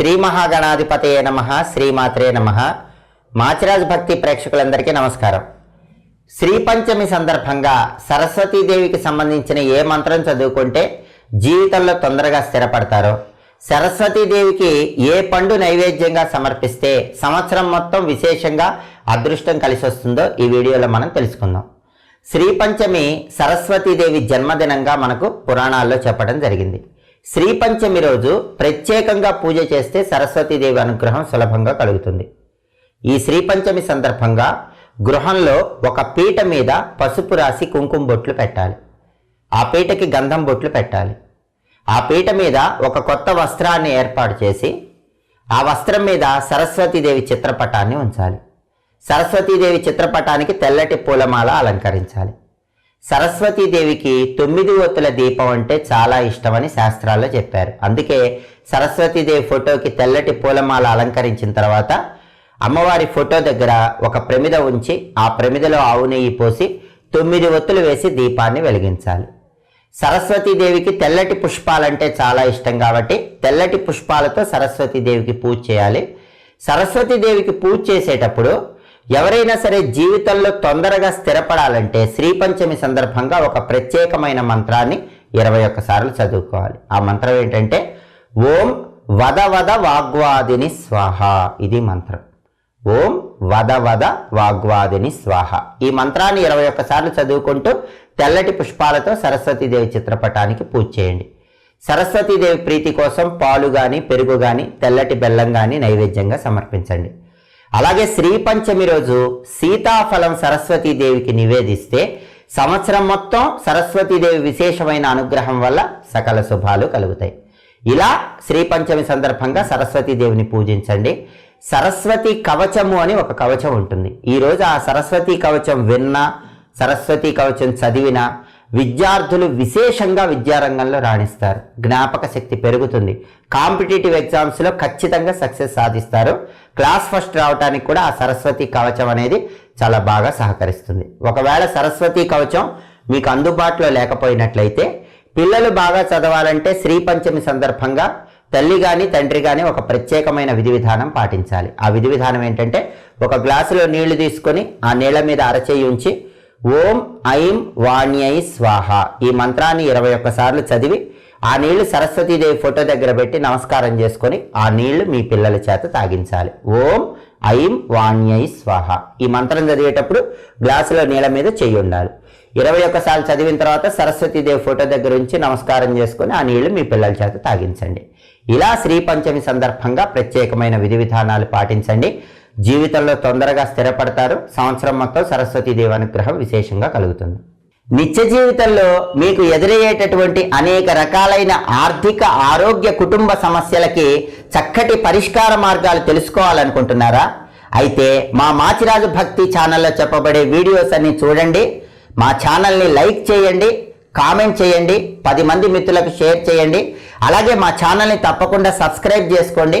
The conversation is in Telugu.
శ్రీ మహాగణాధిపతయ నమ శ్రీమాత్రే నమ. మాచిరాజ్ భక్తి ప్రేక్షకులందరికీ నమస్కారం. శ్రీ పంచమి సందర్భంగా సరస్వతీదేవికి సంబంధించిన ఏ మంత్రం చదువుకుంటే జీవితంలో తొందరగా స్థిరపడతారో సరస్వతీదేవికి ఏ పండు నైవేద్యంగా సమర్పిస్తే సంవత్సరం మొత్తం విశేషంగా అదృష్టం కలిసి వస్తుందో ఈ వీడియోలో మనం తెలుసుకుందాం. శ్రీ పంచమి సరస్వతీదేవి జన్మదినంగా మనకు పురాణాల్లో చెప్పడం జరిగింది. శ్రీపంచమి రోజు ప్రత్యేకంగా పూజ చేస్తే సరస్వతీదేవి అనుగ్రహం సులభంగా కలుగుతుంది. ఈ శ్రీపంచమి సందర్భంగా గృహంలో ఒక పీట మీద పసుపు రాసి కుంకుమ బొట్లు పెట్టాలి. ఆ పీటకి గంధం బొట్లు పెట్టాలి. ఆ పీట మీద ఒక కొత్త వస్త్రాన్ని ఏర్పాటు చేసి ఆ వస్త్రం మీద సరస్వతీదేవి చిత్రపటాన్ని ఉంచాలి. సరస్వతీదేవి చిత్రపటానికి తెల్లటి పూలమాల అలంకరించాలి. సరస్వతీదేవికి తొమ్మిది ఒత్తుల దీపం అంటే చాలా ఇష్టమని శాస్త్రాల్లో చెప్పారు. అందుకే సరస్వతీదేవి ఫోటోకి తెల్లటి పూలమాల అలంకరించిన తర్వాత అమ్మవారి ఫోటో దగ్గర ఒక ప్రమిద ఉంచి ఆ ప్రమిదలో ఆవు నెయ్యి పోసి తొమ్మిది ఒత్తులు వేసి దీపాన్ని వెలిగించాలి. సరస్వతీదేవికి తెల్లటి పుష్పాలంటే చాలా ఇష్టం కాబట్టి తెల్లటి పుష్పాలతో సరస్వతీదేవికి పూజ చేయాలి. సరస్వతీదేవికి పూజ చేసేటప్పుడు ఎవరైనా సరే జీవితంలో తొందరగా స్థిరపడాలంటే శ్రీ పంచమి సందర్భంగా ఒక ప్రత్యేకమైన మంత్రాన్ని ఇరవై ఒక్కసార్లు చదువుకోవాలి. ఆ మంత్రం ఏంటంటే ఓం వద వద వాగ్వాదిని స్వాహ. ఇది మంత్రం. ఓం వద వద వాగ్వాదిని స్వాహ. ఈ మంత్రాన్ని ఇరవై ఒక్కసార్లు చదువుకుంటూ తెల్లటి పుష్పాలతో సరస్వతీదేవి చిత్రపటానికి పూజ చేయండి. సరస్వతీదేవి ప్రీతి కోసం పాలు కానీ పెరుగు కానీ తెల్లటి బెల్లం కానీ నైవేద్యంగా సమర్పించండి. అలాగే శ్రీ పంచమి రోజు సీతాఫలం సరస్వతీదేవికి నివేదిస్తే సంవత్సరం మొత్తం సరస్వతీదేవి విశేషమైన అనుగ్రహం వల్ల సకల శుభాలు కలుగుతాయి. ఇలా శ్రీ పంచమి సందర్భంగా సరస్వతీదేవిని పూజించండి. సరస్వతి కవచము అని ఒక కవచం ఉంటుంది. ఈరోజు ఆ సరస్వతి కవచం విన్నా సరస్వతి కవచం చదివినా విద్యార్థులు విశేషంగా విద్యారంగంలో రాణిస్తారు. జ్ఞాపక శక్తి పెరుగుతుంది. కాంపిటేటివ్ ఎగ్జామ్స్లో ఖచ్చితంగా సక్సెస్ సాధిస్తారు. క్లాస్ ఫస్ట్ రావడానికి కూడా ఆ సరస్వతి కవచం అనేది చాలా బాగా సహకరిస్తుంది. ఒకవేళ సరస్వతి కవచం మీకు అందుబాటులో లేకపోయినట్లయితే పిల్లలు బాగా చదవాలంటే శ్రీ పంచమి సందర్భంగా తల్లి కానీ తండ్రి కానీ ఒక ప్రత్యేకమైన విధి విధానం పాటించాలి. ఆ విధి విధానం ఏంటంటే ఒక గ్లాసులో నీళ్ళు తీసుకొని ఆ నీళ్ళ మీద అరచేయి ఉంచి ఓం ఐం వాణ్యై స్వాహ. ఈ మంత్రాన్ని ఇరవై ఒక్కసార్లు చదివి ఆ నీళ్ళు సరస్వతీదేవి ఫోటో దగ్గర పెట్టి నమస్కారం చేసుకొని ఆ నీళ్ళు మీ పిల్లల చేత తాగించాలి. ఓం ఐం వాణ్యై స్వాహ. ఈ మంత్రం చదివేటప్పుడు గ్లాసులో నీళ్ళ మీద చెయ్యి ఉండాలి. ఇరవై ఒక్కసార్లు చదివిన తర్వాత సరస్వతీదేవి ఫోటో దగ్గర ఉంచి నమస్కారం చేసుకొని ఆ నీళ్ళు మీ పిల్లల చేత తాగించండి. ఇలా శ్రీ పంచమి సందర్భంగా ప్రత్యేకమైన విధి విధానాలు పాటించండి. జీవితంలో తొందరగా స్థిరపడతారు. సంవత్సరం మొత్తం సరస్వతీదేవి అనుగ్రహం విశేషంగా కలుగుతుంది. నిత్య జీవితంలో మీకు ఎదురయ్యేటటువంటి అనేక రకాలైన ఆర్థిక ఆరోగ్య కుటుంబ సమస్యలకి చక్కటి పరిష్కార మార్గాలు తెలుసుకోవాలనుకుంటున్నారా? అయితే మా మాచిరాజు భక్తి ఛానల్లో చెప్పబడే వీడియోస్ అన్ని చూడండి. మా ఛానల్ని లైక్ చేయండి కామెంట్ చేయండి పది మంది మిత్రులకు షేర్ చేయండి. అలాగే మా ఛానల్ని తప్పకుండా సబ్స్క్రైబ్ చేసుకోండి.